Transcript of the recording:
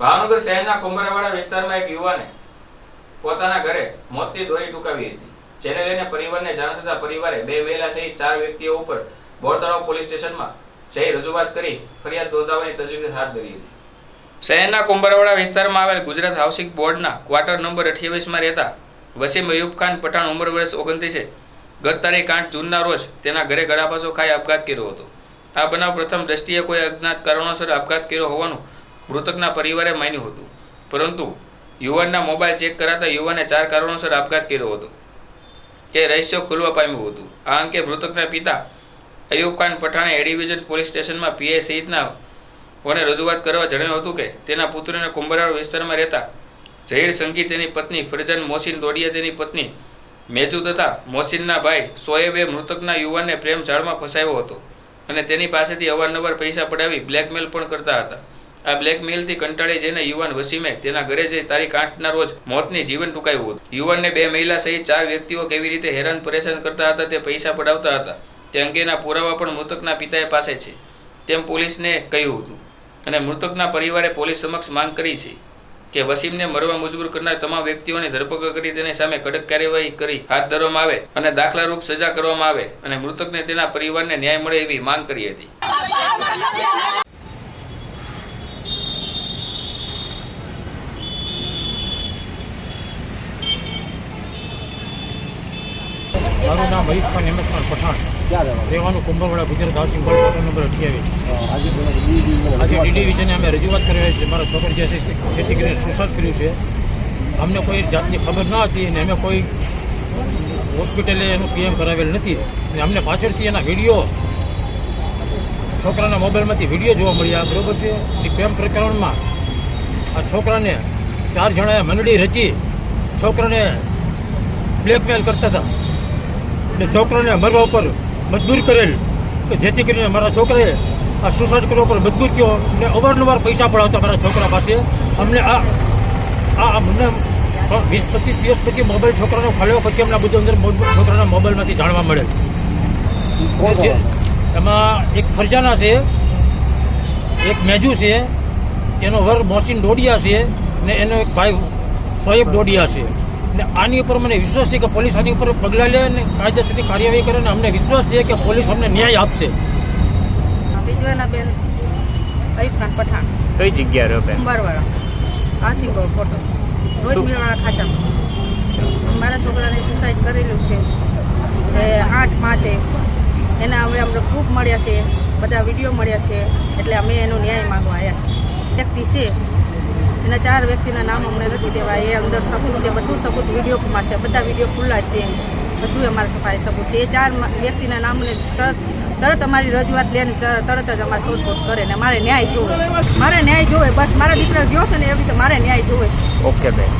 ભાવનગર શહેરના કુંભરાવાડા વિસ્તારમાં એક યુવાને પોતાના ઘરે મોતની દોરી ટૂંકાવી હતી, જેને લઈને પરિવારને જાણ થતા પરિવારે બે મહિલા સહિત ચાર વ્યક્તિઓ ઉપર બોરતળાવ પોલીસ સ્ટેશનમાં જઈ રજૂઆત કરી ફરિયાદ નોંધાવવાની તજવીજ હાથ ધરી હતી. શહેરના કુંભરવાડા વિસ્તારમાં આવેલ ગુજરાત હાઉસિંગ બોર્ડના ક્વાર્ટર નંબર અઠ્યાવીસમાં રહેતા વસીમ અયુબ ખાન પઠાણ ઉંમર વર્ષ ઓગણત્રીસે ગત તારીખ આઠ જૂનના રોજ તેના ઘરે ગળાપાસો ખાઈ આપઘાત કર્યો હતો. આ બનાવ પ્રથમ દ્રષ્ટિએ કોઈ અજ્ઞાત કારણોસર આપઘાત કર્યો હોવાનું મૃતકના પરિવારે માન્યું હતું. પરંતુ યુવાનના મોબાઈલ ચેક કરાતા યુવાને ચાર કારણોસર આપઘાત કર્યો હતો. તે રહસ્ય ખુલવા પામ્યું હતું. આ અંગે મૃતકના પિતા અયુબ ખાન પઠાણે એડિવિઝન પોલીસ સ્ટેશનમાં પીઆઈ સહિતના ઓને રજૂઆત કરવા જણાવ્યું હતું કે તેના પુત્રને કુંભરાળ વિસ્તારમાં રહેતા જહીર સંઘી તેની પત્ની ફરજાન મોસીન દોડિયા તેની પત્ની મેજુ તથા મોસીનના ભાઈ સોએબે મૃતકના યુવાનને પ્રેમ જાળમાં ફસાયો હતો. અને તેની પાસેથી અવારનવાર પૈસા પડાવી બ્લેકમેલ પણ કરતા હતા. આ બ્લેકમેલથી કંટાળી જઈને યુવાન વસીમે તેના ઘરે જઈ તારીખ આઠના રોજ મોતની જીવન ટૂંકાયું હતું. યુવાનને બે મહિલા સહિત ચાર વ્યક્તિઓ કેવી રીતે હેરાન પરેશાન કરતા હતા તે પૈસા પડાવતા હતા. તે અંગેના પુરાવા પણ મૃતકના પિતાએ પાસે છે. તેમ પોલીસને કહ્યું હતું. અને મૃતકના પરિવારે પોલીસ સમક્ષ માંગ કરી છે કે વસીમને મરવા મજબૂર કરનાર તમામ વ્યક્તિઓની ધરપકડ કરી તેની સામે કડક કાર્યવાહી કરી હાથ ધરવામાં આવે અને દાખલારૂપ સજા કરવામાં આવે અને મૃતકને તેના પરિવારને ન્યાય મળે એવી માંગ કરી હતી. મારું નામ અયુબ ખાન પઠાણ. રહેવાનું? Kumbhwada Gujarat housing board quarter number અઠ્યાવીસ. આજે ડીડી વિજયને અમે રજૂઆત કરી રહ્યા છે. મારા છોકરી જે છે જેથી કરીને સુસાદ કર્યું છે. અમને કોઈ જાતની ખબર ન હતી અને અમે કોઈ હોસ્પિટલે એનું પીએમ કરાવેલ નથી. અને અમને પાછળથી એના વીડિયો છોકરાના મોબાઈલમાંથી વીડિયો જોવા મળ્યા. બરોબર છે? એ પ્રેમ પ્રકરણમાં આ છોકરાને ચાર જણાએ મંડળી રચી છોકરાને બ્લેકમેલ કરતા હતા. અને છોકરાને મરવા ઉપર મજબૂર કરેલ કે જેથી કરીને મારા છોકરાએ આ સુસાઇડ કરવા પર મજબૂર થયો અને અવારનવાર પૈસા પડાવતા મારા છોકરા પાસે. અમને આ આ અમને વીસ પચીસ દિવસ પછી મોબાઈલ છોકરાનો ખોલ્યો પછી અમને બધું અંદર છોકરાના મોબાઈલમાંથી જાણવા મળે. એમાં એક ફરજાના છે એક મેજુ છે એનો વર મોસીન ડોડિયા છે ને એનો એક ભાઈ સોએબ ડોડિયા છે. ને આની ઉપર મને વિશ્વાસ છે કે પોલીસ આની ઉપર પગલાં લે અને કાયદેસરની કાર્યવાહી કરે અને અમને વિશ્વાસ છે કે પોલીસ અમને ન્યાય આપશે. રિજવાના બેન અયુબ પઠાણ. કઈ જગ્યા રહ્યો બેન? અંબારવાળા આસિંગ રોડ ફોટો રોજ મિલવાળા ખાચામાં. મારા છોકરાને સુસાઇડ કરેલું છે. એ આઠ પાંચે. એના હવે અમને ખૂબ મળ્યા છે બધા વીડિયો મળ્યા છે એટલે અમે એનો ન્યાય માંગવા આવ્યા છીએ. વ્યક્તિ છે. એના ચાર વ્યક્તિના નામ અમને નથી દેવા એ અંદર સબૂત છે, બધું સબૂત વિડીયોમાં છે, બધા વીડિયો ખુલ્લા છે બધું અમારા સફાઈ સબૂત છે. એ ચાર વ્યક્તિના નામને તરત અમારી રજૂઆત લઈને તર- તરત જ અમારે શોધખોળ કરે ને મારે ન્યાય જોવે મારે ન્યાય જોવે. બસ મારા દીકરા ગયો છે ને એવી રીતે મારે ન્યાય જોવે છે. ઓકે બેન.